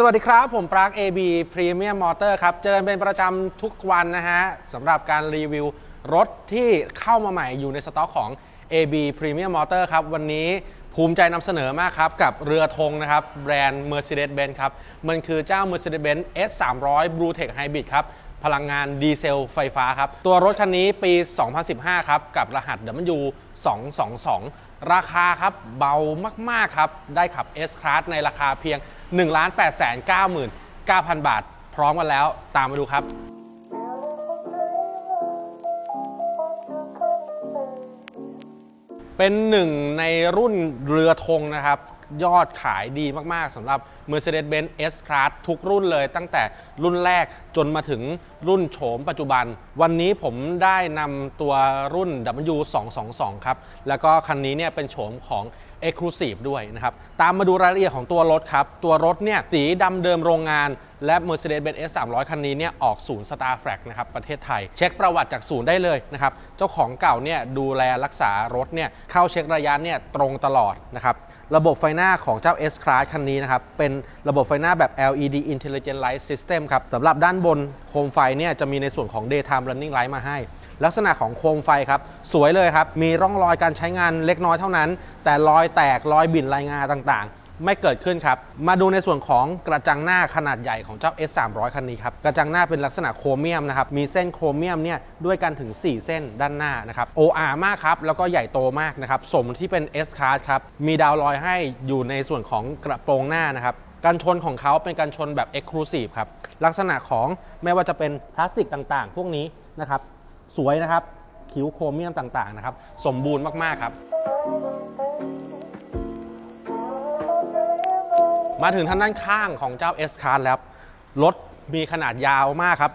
สวัสดีครับ ผมปราก AB Premium Motor ครับ เจอกันเป็นประจำทุกวันนะฮะสำหรับการรีวิวรถที่เข้ามาใหม่อยู่ในสต็อกของ AB Premium Motor ครับ วันนี้ภูมิใจนำเสนอมากครับ กับเรือธงนะครับ แบรนด์ Mercedes-Benz ครับ มันคือเจ้า Mercedes-Benz S300 Blue Tech Hybrid ครับ พลังงานดีเซลไฟฟ้าครับ ตัวรถคันนี้ปี 2015 ครับ กับรหัส W222 ราคาครับเบามาก ๆ ครับ ได้ขับ S Class ในราคาเพียง 1 8 9 9 0 0 0 บาท พร้อมกันแล้วตามมาดูครับ เป็นหนึ่งในรุ่นเรือธงนะครับ ยอดขายดีมาก ๆสำหรับ Mercedes-Benz S-Class ทุกรุ่นเลย ตั้งแต่รุ่นแรกจนมาถึงรุ่นโฉมปัจจุบัน วันนี้ผมได้นำตัวรุ่น W222 ครับ แล้วก็คันนี้เนี่ยเป็นโฉมของ Exclusive ด้วยนะครับ ตามมาดูรายละเอียดของตัวรถครับ ตัวรถเนี่ยสีดำเดิมโรงงาน และ Mercedes-Benz S300 คันนี้เนี่ยออกศูนย์ Star f r a g นะครับประเทศไทย เช็คประวัติจากศูนย์ได้เลยนะครับ เจ้าของเก่าเนี่ยดูแลรักษารถเนี่ยเข้าเช็คระยะเนี่ยตรงตลอดนะครับ ระบบไฟหน้าของเจ้า S Class คันนี้นะครับ เป็นระบบไฟหน้าแบบ LED Intelligent Light System ครับสำหรับด้านบนโคมไฟเนี่ยจะมีในส่วนของ Daytime Running Light มาให้ ลักษณะของโคมไฟครับ สวยเลยครับ มีร่องรอยการใช้งานเล็กน้อยเท่านั้น แต่รอยแตกรอยบิ่นรายงานต่างๆ ไม่เกิดขึ้นครับ มาดูในส่วนของกระจังหน้าขนาดใหญ่ของเจ้า S300 คันนี้ครับ กระจังหน้าเป็นลักษณะโครเมียมนะครับ มีเส้นโครเมียมเนี่ยด้วยกันถึง 4 เส้นด้านหน้านะครับ OR มากครับ แล้วก็ใหญ่โตมากนะครับ สมที่เป็น S Class ครับ มีดาวลอยให้อยู่ในส่วนของกระโปรงหน้านะครับการชนของเขาเป็นการชนแบบ Exclusive ครับ ลักษณะของไม่ว่าจะเป็นพลาสติกต่างๆ พวกนี้นะครับ สวยนะครับ คิ้วโครเมียมต่างๆนะครับ สมบูรณ์มากๆครับ มาถึงทางด้านข้างของเจ้า S Class แล้วรถมีขนาดยาวมากครับ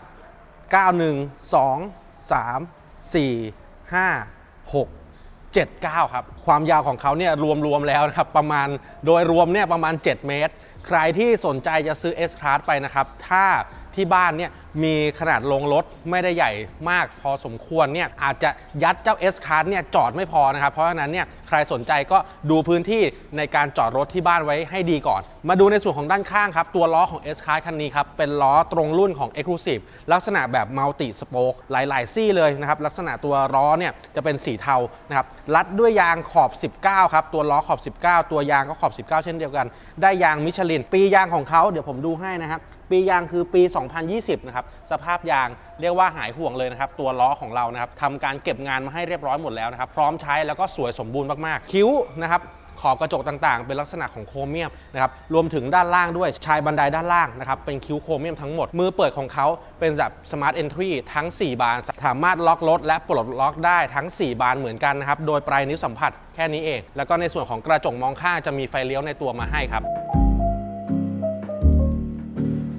91 2 3 4 5 6 7 9 ครับ ความยาวของเขาเนี่ยรวมๆแล้วนะครับ ประมาณโดยรวมเนี่ยประมาณ 7 เมตร ใครที่สนใจจะซื้อ S Class ไปนะครับ ถ้าที่บ้านเนี่ย มีขนาดโรงรถไม่ได้ใหญ่มากพอสมควรเนี่ยอาจจะยัดเจ้า S Class เนี่ยจอดไม่พอนะครับ เพราะฉะนั้นเนี่ยใครสนใจก็ดูพื้นที่ในการจอดรถที่บ้านไว้ให้ดีก่อน มาดูในส่วนของด้านข้างครับ ตัวล้อของ S Class คันนี้ครับ เป็นล้อตรงรุ่นของ Exclusive ลักษณะแบบมัลติสโป k หลาย ๆ ซี่เลยนะครับ ลักษณะตัวล้อเนี่ยจะเป็นสีเทานะครับรัดด้วยยางขอบ 19 ครับตัวล้อขอบ 19 ตัวยางก็ขอบ 19 เช่นเดียวกัน ได้ยางมิชลิน ปียางของเขาเดี๋ยวผมดูให้นะครับปียางคือปี 2020 นะครับสภาพยางเรียกว่าหายห่วงเลยนะครับตัวล้อของเรานะครับทำการเก็บงานมาให้เรียบร้อยหมดแล้วนะครับพร้อมใช้แล้วก็สวยสมบูรณ์มากๆ คิ้วนะครับขอบกระจกต่างๆ เป็นลักษณะของโครเมียมนะครับ รวมถึงด้านล่างด้วย ชายบันไดด้านล่างนะครับ เป็นคิ้วโครเมียมทั้งหมด มือเปิดของเขาเป็นแบบสมาร์ทเอนทรีทั้ง 4 บาน สามารถล็อกรถและปลดล็อกได้ทั้ง 4 บานเหมือนกันนะครับ โดยปลายนิ้วสัมผัสแค่นี้เอง แล้วก็ในส่วนของกระจกมองข้างจะมีไฟเลี้ยวในตัวมาให้ครับ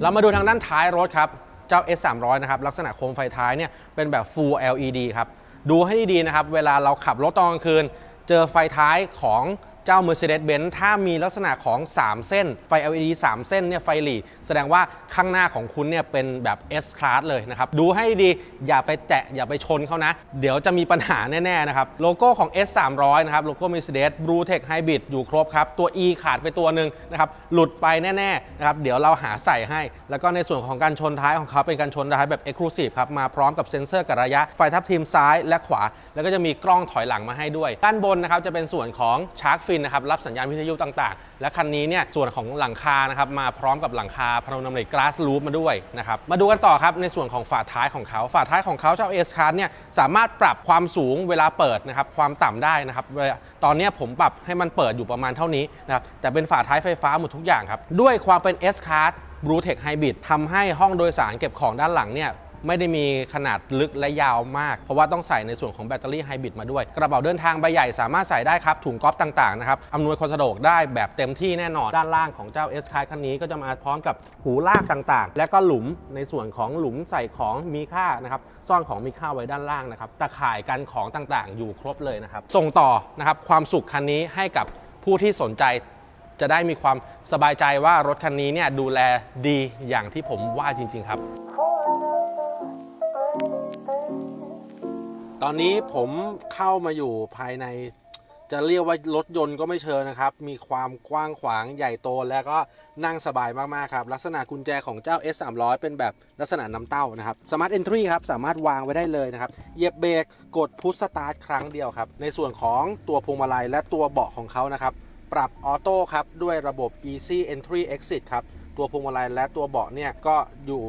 เรามาดูทางด้านท้ายรถครับ เจ้า S300 นะครับลักษณะโคมไฟท้ายเนี่ยเป็นแบบ Full LED ครับดูให้ดีๆนะครับเวลาเราขับรถตอนกลางคืน เจอไฟท้ายของ เจ้า Mercedes-Benz ถ้ามีลักษณะของ 3 เส้น ไฟ LED 3 เส้นเนี่ยไฟหลีแสดงว่าข้างหน้าของคุณเนี่ยเป็นแบบ S Class เลยนะครับ ดูให้ดีอย่าไปแตะอย่าไปชนเขานะ เดี๋ยวจะมีปัญหาแน่ ๆ นะครับ โลโก้ของ S300 นะครับ โลโก้ Mercedes Blue Tech Hybrid อยู่ครบครับ ตัว E ขาดไปตัวหนึ่งนะครับ หลุดไปแน่ๆนะครับเดี๋ยวเราหาใส่ให้ แล้วก็ในส่วนของการชนท้ายของเขาเป็นการชนท้ายแบบ Exclusive ครับมาพร้อมกับเซ็นเซอร์กับระยะไฟทับทิมซ้ายและขวา แล้วก็จะมีกล้องถอยหลังมาให้ด้วยด้านบนนะครับจะเป็นส่วนของชาร์กฟินนะครับรับสัญญาณวิทยุต่างๆ และคันนี้เนี่ยส่วนของหลังคานะครับมาพร้อมกับหลังคาพนมนำเหล็ก glass roof มาด้วยนะครับมาดูกันต่อครับในส่วนของฝาท้ายของเขาฝาท้ายของเขาเจ้า S Class เนี่ยสามารถปรับความสูงเวลาเปิดนะครับความต่ำได้นะครับตอนนี้ผมปรับให้มันเปิดอยู่ประมาณเท่านี้นะครับแต่เป็นฝาท้ายไฟฟ้าหมดทุกอย่างครับด้วยความเป็น S Class Blue Tech Hybrid ทำให้ห้องโดยสารเก็บของด้านหลังเนี่ย ไม่ได้มีขนาดลึกและยาวมาก เพราะว่าต้องใส่ในส่วนของแบตเตอรี่ไฮบริดมาด้วย กระเป๋าเดินทางใบใหญ่สามารถใส่ได้ครับถุงก๊อฟต่างๆนะครับอำนวยความสะดวกได้แบบเต็มที่แน่นอน ด้านล่างของเจ้า S คายคันนี้ก็จะมาพร้อมกับหูลากต่างๆ และก็หลุมในส่วนของหลุมใส่ของมีค่านะครับซ่อนของมีค่าไว้ด้านล่างนะครับตะข่ายกันของต่างๆ อยู่ครบเลยนะครับส่งต่อนะครับความสุขคันนี้ให้กับผู้ที่สนใจจะได้มีความสบายใจว่ารถคันนี้เนี่ยดูแลดีอย่างที่ผมว่าจริง ๆ ครับ ตอนนี้ผมเข้ามาอยู่ภายในจะเรียกว่ารถยนต์ก็ไม่เชิงนะครับ มีความกว้างขวางใหญ่โตและก็นั่งสบายมากๆครับ ลักษณะกุญแจของเจ้า S 3 0 0เป็นแบบลักษณะน้ำเต้านะครับ Smart Entry ครับ สามารถวางไว้ได้เลยนะครับเหยียบเบรกกดพุชสตาร์ทครั้งเดียวครับ ในส่วนของตัวพวงมาลัยและตัวเบาะของเขานะครับ ปรับออโต้ครับ ด้วยระบบ Easy Entry Exit ครับ ตัวพวงมาลัยและตัวเบาะเนี่ยก็อยู่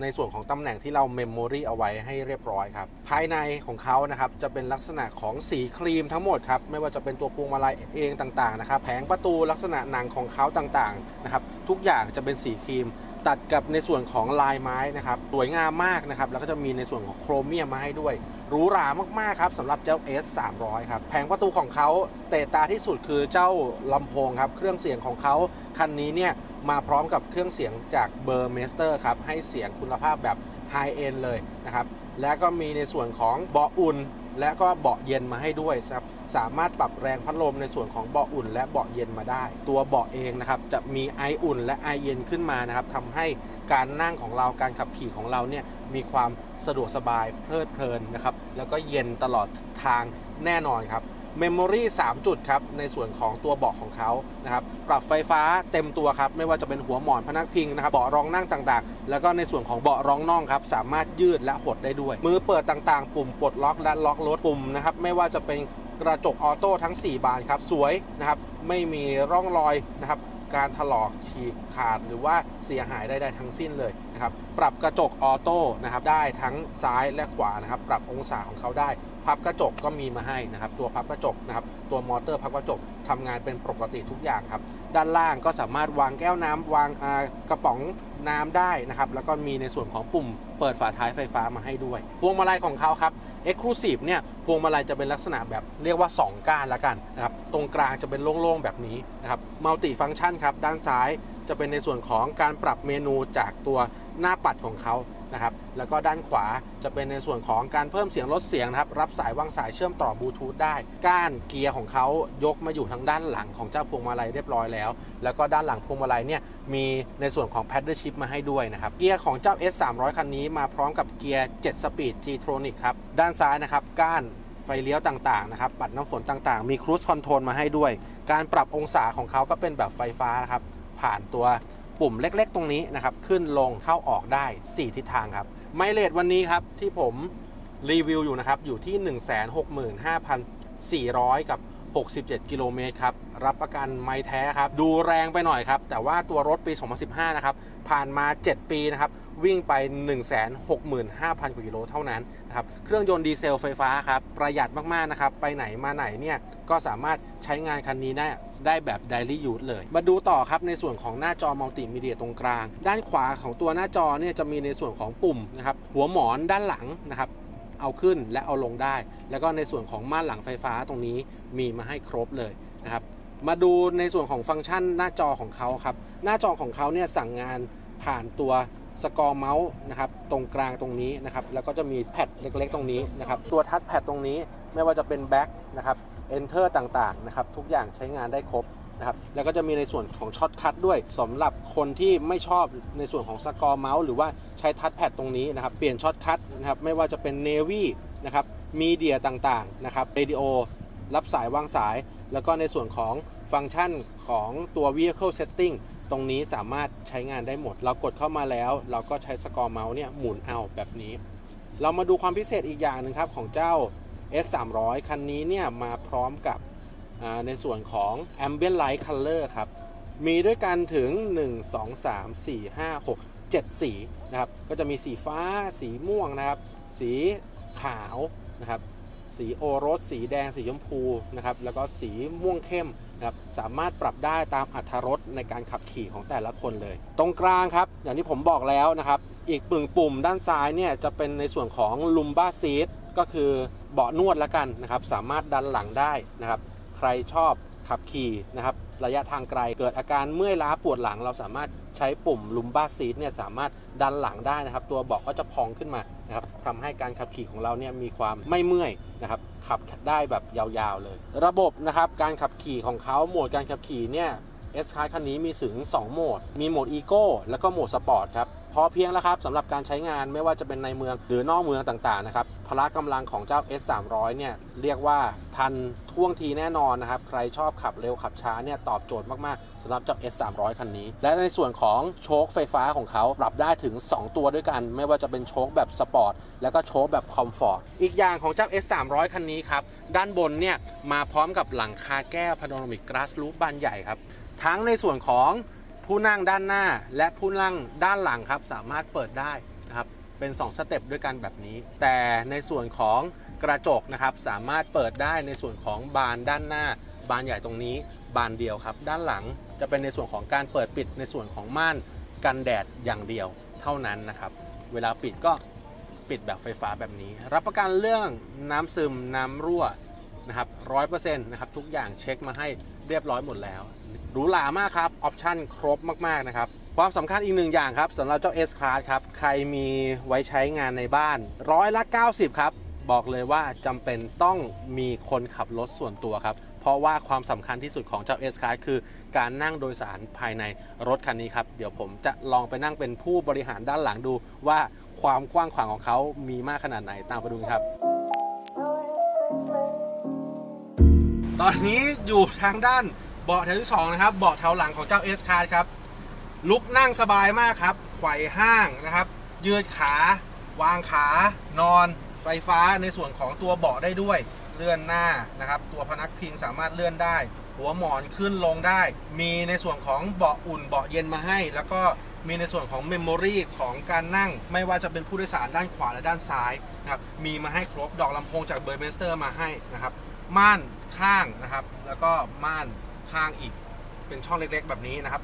ในส่วนของตำแหน่งที่เราเมมโมรีเอาไว้ให้เรียบร้อยครับ ภายในของเขานะครับจะเป็นลักษณะของสีครีมทั้งหมดครับ ไม่ว่าจะเป็นตัวพวงมาลัยเองต่างๆนะครับ แผงประตูลักษณะหนังของเขาต่างๆนะครับ ทุกอย่างจะเป็นสีครีมตัดกับในส่วนของลายไม้นะครับ สวยงามมากนะครับ แล้วก็จะมีในส่วนของโครเมียมมาให้ด้วยหรูหรามากๆครับสำหรับเจ้า S 3 0 0ครับแผงประตูของเขาเตะตาที่สุดคือเจ้าลำโพงครับ เครื่องเสียงของเขาคันนี้เนี่ย มาพร้อมกับเครื่องเสียงจากเบอร์เมสเตอร์ครับ ให้เสียงคุณภาพแบบไฮเอ็นเลยนะครับ และก็มีในส่วนของเบาะอุ่น และก็เบาะเย็นมาให้ด้วยครับสามารถปรับแรงพัดลมในส่วนของเบาะอุ่น และเบาะเย็นมาได้ ตัวเบาะเองนะครับจะมีไออุ่น และไอเย็นขึ้นมานะครับทำให้การนั่งของเราการขับขี่ของเราเนี่ยมีความสะดวกสบายเพลิดเพลินนะครับแล้วก็เย็นตลอดทางแน่นอนครับ เมมโมรี่3จุดครับ ในส่วนของตัวเบาะของเขานะครับ ปรับไฟฟ้าเต็มตัวครับ ไม่ว่าจะเป็นหัวหมอนพนักพิงนะครับ เบาะรองนั่งต่างๆ แล้วก็ในส่วนของเบาะรองน่องครับ สามารถยืดและหดได้ด้วย มือเปิดต่างๆ ปุ่มปลดล็อกและล็อกรถปุ่มนะครับ ไม่ว่าจะเป็นกระจกออโต้ทั้ง 4 บานครับ สวยนะครับ ไม่มีร่องรอยนะครับการถลอกฉีกขาดหรือว่าเสียหายใดๆทั้งสิ้นเลยนะครับ ปรับกระจกออโต้นะครับได้ทั้งซ้ายและขวานะครับ ปรับองศาของเขาได้ พับกระจกก็มีมาให้นะครับ ตัวพับกระจกนะครับ ตัวมอเตอร์พับกระจกทำงานเป็นปกติทุกอย่างครับ ด้านล่างก็สามารถวางแก้วน้ำวางกระป๋องน้ำได้นะครับ แล้วก็มีในส่วนของปุ่มเปิดฝาท้ายไฟฟ้ามาให้ด้วย พวงมาลัยของเขาครับ Exclusive เนี่ยพวงมาลัยจะเป็นลักษณะแบบเรียกว่า 2 ก้านละกันนะครับตรงกลางจะเป็นโล่งๆแบบนี้นะครับมัลติฟัง c t ชันครับ ด้านซ้ายจะเป็นในส่วนของการปรับเมนูจากตัวหน้าปัดของเขา นะครับแล้วก็ด้านขวาจะเป็นในส่วนของการเพิ่มเสียงลดเสียงนะครับรับสายวางสายเชื่อมต่อบลูทูธได้ก้านเกียร์ของเขายกมาอยู่ทางด้านหลังของเจ้าพวงมาลัยเรียบร้อยแล้ว แล้วก็ด้านหลังพวงมาลัยเนี่ยมีในส่วนของ Paddle Shift มาให้ด้วยนะครับเกียร์ของเจ้า S 3 0 0คันนี้มาพร้อมกับเกียร์7 Speed G-Tronic ครับด้านซ้ายนะครับก้านไฟเลี้ยวต่างๆนะครับ ปัดน้ำฝนต่างๆ มี Cruise Control มาให้ด้วย การปรับองศาของเขาก็เป็นแบบไฟฟ้านะครับ ผ่านตัว ปุ่มเล็กๆ ตรงนี้นะครับ ขึ้นลงเข้าออกได้ 4 ทิศทางครับ ไมเลทวันนี้ครับที่ผมรีวิวอยู่นะครับ อยู่ที่ 165,400 กับ 67 กิโลเมตรครับ รับประกันไม้แท้ครับ ดูแรงไปหน่อยครับ แต่ว่าตัวรถปี 2015 นะครับ ผ่านมา 7 ปีนะครับ วิ่งไป 165,000 กว่ากิโลเท่านั้นนะครับ เครื่องยนต์ดีเซลไฟฟ้าครับ ประหยัดมากๆนะครับ ไปไหนมาไหนเนี่ย ก็สามารถใช้งานคันนี้ได้ได้แบบ daily use เลย มาดูต่อครับในส่วนของหน้าจอมัลติมีเดียตรงกลาง ด้านขวาของตัวหน้าจอเนี่ยจะมีในส่วนของปุ่มนะครับ หัวหมอนด้านหลังนะครับเอาขึ้นและเอาลงได้ แล้วก็ในส่วนของม่านหลังไฟฟ้าตรงนี้มีมาให้ครบเลยนะครับ มาดูในส่วนของฟังก์ชันหน้าจอของเขาครับ หน้าจอของเขาเนี่ยสั่งงานผ่านตัว สกอร์เมาส์นะครับตรงกลางตรงนี้นะครับแล้วก็จะมีแพดเล็กๆ ตรงนี้นะครับตัวทัชแพดตรงนี้ไม่ว่าจะเป็นแบ็คนะครับ Enter ต่างๆนะครับทุกอย่างใช้งานได้ครบนะครับแล้วก็จะมีในส่วนของช็อตคัทด้วยสำหรับคนที่ไม่ชอบในส่วนของสกอร์เมาส์หรือว่าใช้ทัชแพดตรงนี้นะครับเปลี่ยนช็อตคัทนะครับไม่ว่าจะเป็น Navy นะครับมีเดียต่างๆนะครับเรดิโอรับสายวางสาย แล้วก็ในส่วนของฟังก์ชันของตัว Vehicle Setting ตรงนี้สามารถใช้งานได้หมด เรากดเข้ามาแล้ว เราก็ใช้สกอร์เมาส์เนี่ยหมุนเอาแบบนี้ เรามาดูความพิเศษอีกอย่างหนึ่งครับของเจ้า S 3 0 0คันนี้เนี่ยมาพร้อมกับในส่วนของ Ambient Light Color ครับ มีด้วยกันถึง 1 2 3 4 5 6 7 สีนะครับ ก็จะมีสีฟ้า สีม่วงนะครับ สีขาวนะครับ สีโอรส สีแดง สีชมพูนะครับ แล้วก็สีม่วงเข้ม นะครับสามารถปรับได้ตามอัตรรสในการขับขี่ของแต่ละคนเลย ตรงกลางครับ อย่างที่ผมบอกแล้วนะครับ อีกปุ่มปุ่มด้านซ้ายเนี่ยจะเป็นในส่วนของ Lumbar Seat ก็คือเบาะนวดละกันนะครับ สามารถดันหลังได้นะครับ ใครชอบขับขี่นะครับ ระยะทางไกลเกิดอาการเมื่อยล้าปวดหลัง เราสามารถใช้ปุ่มลุมบ้าซีทเนี่ยสามารถดันหลังได้นะครับ ตัวเบาะก็จะพองขึ้นมา นะครับทำให้การขับขี่ของเราเนี่ยมีความไม่เมื่อยนะครับขับได้แบบยาวๆเลย ระบบนะครับการขับขี่ของเขาโหมดการขับขี่เนี่ย S คาคันนี้มีถึง 2 โหมด มีโหมด Eco แล้วก็โหมดสปอร์ตครับ พอเพียงแล้วครับสำหรับการใช้งานไม่ว่าจะเป็นในเมืองหรือนอกเมืองต่างๆนะครับพละกำลังของเจ้า S 3 0 0เนี่ยเรียกว่าทันท่วงทีแน่นอนนะครับ ใครชอบขับเร็วขับช้าเนี่ยตอบโจทย์มากๆสำหรับเจ้า S 3 0 0คันนี้ และในส่วนของโชคไฟฟ้าของเขาปรับได้ถึง 2 ตัวด้วยกัน ไม่ว่าจะเป็นโชคแบบสปอร์ตแล้วก็โชคแบบคอมฟอร์ตอีกอย่างของเจ้า S 3 0 0คันนี้ครับด้านบนเนี่ยมาพร้อมกับหลังคาแก้วพาโนรามิกก a าส o ู b บานใหญ่ครับทั้งในส่วนของ ผู้นั่งด้านหน้าและผู้นั่งด้านหลังครับ สามารถเปิดได้นะครับเป็น 2 สเต็ปด้วยกันแบบนี้ แต่ในส่วนของกระจกนะครับสามารถเปิดได้ในส่วนของบานด้านหน้า บานใหญ่ตรงนี้ บานเดียวครับ ด้านหลังจะเป็นในส่วนของการเปิดปิดในส่วนของม่านกันแดดอย่างเดียวเท่านั้นนะครับ เวลาปิดก็ปิดแบบไฟฟ้าแบบนี้ รับประกันเรื่องน้ำซึมน้ำรั่วนะครับร้อยเปอร์เซ็นต์นะครับทุกอย่างเช็คมาให้เรียบร้อยหมดแล้ว หรูหรามากครับ ออปชั่นครบมาก ๆ นะครับ ความสำคัญอีกหนึ่งอย่างครับสำหรับเจ้า S Class ครับ ใครมีไว้ใช้งานในบ้านร้อยละ 90 ครับ บอกเลยว่าจำเป็นต้องมีคนขับรถส่วนตัวครับ เพราะว่าความสำคัญที่สุดของเจ้า S Class คือการนั่งโดยสารภายในรถคันนี้ครับ เดี๋ยวผมจะลองไปนั่งเป็นผู้บริหารด้านหลังดูว่าความกว้างขวางของเขามีมากขนาดไหนตามไปดูกันครับตอนนี้อยู่ทางด้าน เบาะแถวที่สองนะครับเบาะแถวหลังของเจ้า S Card ครับลุกนั่งสบายมากครับไขว่ห้างนะครับ ยืดขา วางขานอน ไฟฟ้าในส่วนของตัวเบาะได้ด้วย เลื่อนหน้านะครับ ตัวพนักพิงสามารถเลื่อนได้ หัวหมอนขึ้นลงได้ มีในส่วนของเบาะอุ่นเบาะเย็นมาให้ แล้วก็มีในส่วนของเมมโมรีของการนั่ง ไม่ว่าจะเป็นผู้โดยสารด้านขวาและด้านซ้ายนะครับมีมาให้ครบดอกลำโพงจากเบอร์เมสเตอร์มาให้นะครับม่านข้างนะครับ แล้วก็ม่าน ข้างอีก เป็นช่องเล็กๆ แบบนี้นะครับ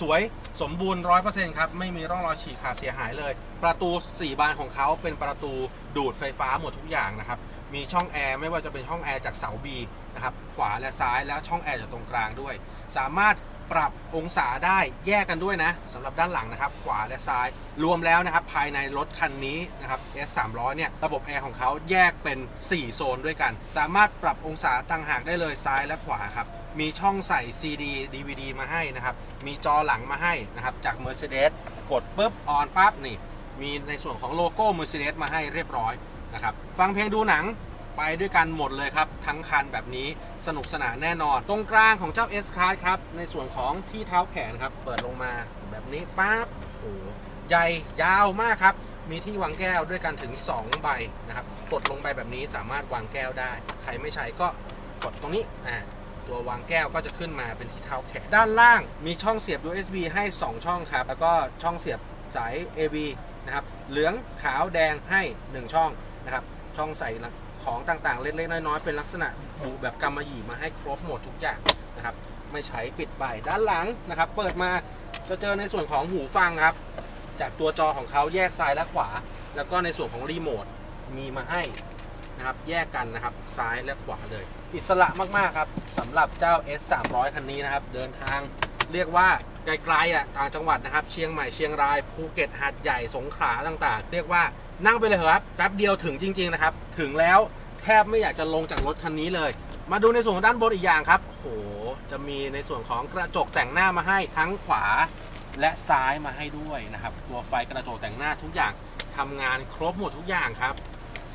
สวยสมบูรณ์ร้อยเครับ ไม่มีร่องรอยฉีกขาดเสียหายเลย ประตู 4 บานของเขาเป็นประตูดูดไฟฟ้าหมดทุกอย่างนะครับ มีช่องแอร์ไม่ว่าจะเป็นช่องแอร์จากเสา B นะครับ ขวาและซ้ายแล้วช่องแอร์จากตรงกลางด้วย สามารถ ปรับองศาได้แยกกันด้วยนะสำหรับด้านหลังนะครับ ขวาและซ้าย รวมแล้วนะครับ ภายในรถคันนี้นะครับ S 3 0 0เนี่ย ระบบแอร์ของเขาแยกเป็น 4 โซนด้วยกัน สามารถปรับองศาต่างหากได้เลยซ้ายและขวาครับ มีช่องใส่ CD DVD มาให้นะครับ มีจอหลังมาให้นะครับ จาก Mercedes กดปุ๊บออนปั๊บนี่ มีในส่วนของโลโก้ Mercedes มาให้เรียบร้อยนะครับ ฟังเพลงดูหนัง ไปด้วยกันหมดเลยครับ ทั้งคันแบบนี้สนุกสนานแน่นอน ตรงกลางของเจ้า S Class ครับ ในส่วนของที่เท้าแขนครับ เปิดลงมาแบบนี้ปั๊บโหใหญ่ยาวมากครับ มีที่วางแก้วด้วยกันถึง 2 ใบนะครับกดลงไปแบบนี้สามารถวางแก้วได้ ใครไม่ใช้ก็กดตรงนี้อ่าตัววางแก้วก็จะขึ้นมาเป็นที่เท้าแขนด้านล่างมีช่องเสียบ USB ให้ 2 ช่องครับ แล้วก็ช่องเสียบสาย AV นะครับเหลืองขาวแดงให้ 1 ช่องนะครับช่องใส่ ของต่างๆ เล็กๆน้อยๆเป็นลักษณะบุแบบกำมะหยี่มาให้ครบหมดทุกอย่างนะครับ ไม่ใช้ปิดไปด้านหลังนะครับ เปิดมาจะเจอในส่วนของหูฟังครับ จากตัวจอของเขาแยกซ้ายและขวา แล้วก็ในส่วนของรีโมทมีมาให้นะครับ แยกกันนะครับซ้ายและขวาเลย อิสระมากๆครับสำหรับเจ้า S 3 0 0คันนี้นะครับ เดินทางเรียกว่าไกลๆอะต่างจังหวัดนะครับ เชียงใหม่เชียงรายภูเก็ตหาดใหญ่สงขลาต่างๆ เรียกว่า นั่งไปเลยครับแป๊บเดียวถึงจริง ๆนะครับ ถึงแล้วแทบไม่อยากจะลงจากรถคันนี้เลย มาดูในส่วนของด้านบนอีกอย่างครับโอ้โหจะมีในส่วนของกระจกแต่งหน้ามาให้ทั้งขวาและซ้ายมาให้ด้วยนะครับ ตัวไฟกระจกแต่งหน้าทุกอย่างทำงานครบหมดทุกอย่างครับ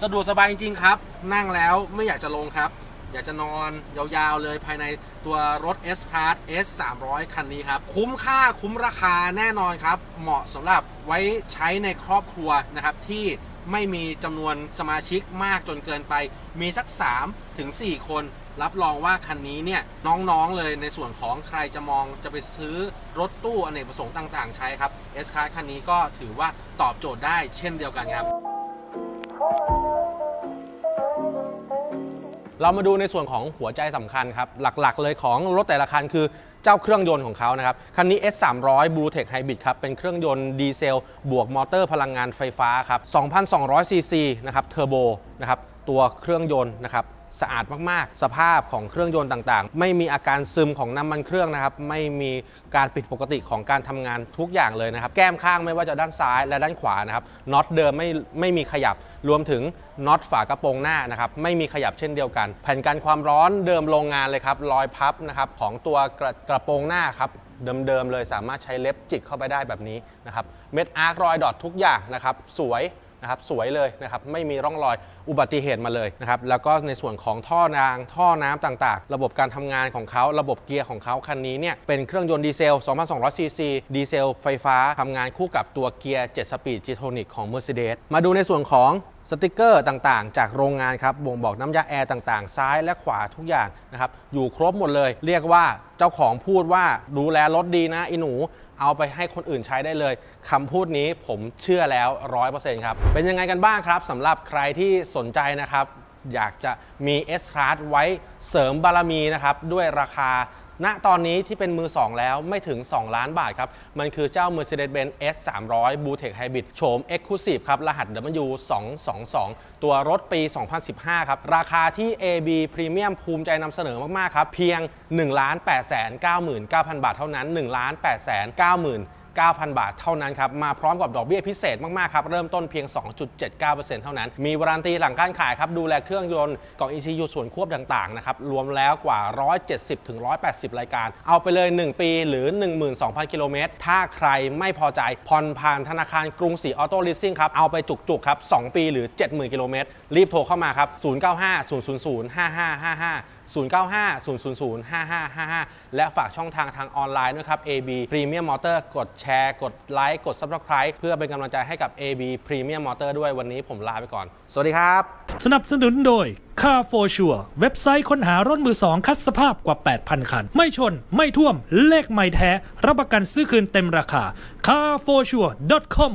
สะดวกสบายจริงๆครับ นั่งแล้วไม่อยากจะลงครับ อยากจะนอนยาวๆเลยภายในตัวรถ S Class S 3 0 0คันนี้ครับ คุ้มค่าคุ้มราคาแน่นอนครับ เหมาะสำหรับไว้ใช้ในครอบครัวนะครับที่ไม่มีจำนวนสมาชิกมากจนเกินไป มีสัก 3 ถึง 4 คน รับรองว่าคันนี้เนี่ยน้องๆเลยในส่วนของใครจะมองจะไปซื้อรถตู้อเนกประสงค์ต่างๆ ใช้ครับ S Class คันนี้ก็ถือว่าตอบโจทย์ได้เช่นเดียวกันครับ เรามาดูในส่วนของหัวใจสำคัญครับ หลักๆ เลยของรถแต่ละคันคือเจ้าเครื่องยนต์ของเขานะครับ คันนี้ S 3 0 0 Blue Tech Hybrid ครับ เป็นเครื่องยนต์ดีเซล บวกมอเตอร์พลังงานไฟฟ้าครับ 2,200ซีซีนะครับเทอร์โบนะครับ ตัวเครื่องยนต์นะครับสะอาดมากๆ สภาพของเครื่องยนต์ต่างๆ ไม่มีอาการซึมของน้ำมันเครื่องนะครับ ไม่มีการผิดปกติของการทำงานทุกอย่างเลยนะครับ แก้มข้างไม่ว่าจะด้านซ้ายและด้านขวานะครับ น็อตเดิมไม่ไม่มีขยับ รวมถึงน็อตฝากระโปรงหน้านะครับ ไม่มีขยับเช่นเดียวกัน แผ่นกันความร้อนเดิมโรงงานเลยครับ รอยพับนะครับของตัวกระกระโปรงหน้าครับเดิมๆเลยสามารถใช้เล็บจิกเข้าไปได้แบบนี้นะครับ เม็ดอาร์ครอยดอททุกอย่างนะครับ สวย นะครับสวยเลยนะครับไม่มีร่องรอยอุบัติเหตุมาเลยนะครับแล้วก็ในส่วนของท่อนาง ท่อน้ำต่างๆ ระบบการทำงานของเขาระบบเกียร์ของเขาคันนี้เนี่ยเป็นเครื่องยนต์ดีเซล 2,200 ซีซี ดีเซลไฟฟ้าทำงานคู่กับตัวเกียร์ 7 สปีด G-Tronic ของ Mercedes มาดูในส่วนของสติกเกอร์ต่างๆ จากโรงงานครับบ่งบอกน้ำยาแอร์ต่างๆ ซ้ายและขวาทุกอย่างนะครับอยู่ครบหมดเลย เรียกว่าเจ้าของพูดว่าดูแลรถดีนะอีหนู เอาไปให้คนอื่นใช้ได้เลยคำพูดนี้ผมเชื่อแล้ว 100%ครับ เป็นยังไงกันบ้างครับสำหรับใครที่สนใจนะครับ อยากจะมี S Class ไว้เสริมบารมีนะครับ ด้วยราคา ณตอนนี้ที่เป็นมือ 2 แล้วไม่ถึง 2 ล้านบาทครับ มันคือเจ้า Mercedes-Benz S 3 0 0 b l u e t e c h Hybrid โฉม Exclusive ครับ รหัส W 2 2 2ตัวรถปี 2015 ครับ ราคาที่ AB Premium ภูมิใจนำเสนอมาก ๆ ครับ เพียง 1 8 9 9 0 0 0 บาทเท่านั้น 1 8 9 9 0 0 0 9,000 บาทเท่านั้นครับ มาพร้อมกับดอกเบี้ยพิเศษมาก ๆ ครับ เริ่มต้นเพียง 2.79%เท่านั้น มีวารันตีหลังการขายครับ ดูแลเครื่องยนต์กล่อง ECU ส่วนควบต่าง ๆ นะครับ รวมแล้วกว่า 170-180 รายการ เอาไปเลย 1 ปีหรือ 12,000 กิโลเมตร ถ้าใครไม่พอใจผ่อนผ่านธนาคารกรุงศรีออโต้ลิสซิ่งครับ เอาไปจุก ๆ ครับ 2 ปีหรือ 70,000 กิโลเมตร รีบโทรเข้ามาครับ 095 000 5555 095 000 5555 และฝากช่องทางทางออนไลน์ด้วยครับ AB Premium Motor กดแชร์ กดไลค์ กด Subscribe เพื่อเป็นกำลังใจให้กับ AB Premium Motor ด้วยวันนี้ผมลาไปก่อน สวัสดีครับ สนับสนุนโดย Car for Sure เว็บไซต์ค้นหารถมือสองคัดสภาพกว่า 8,000 คัน ไม่ชน ไม่ท่วม เลขไม่แท้ รับประกันซื้อคืนเต็มราคา carforsure.com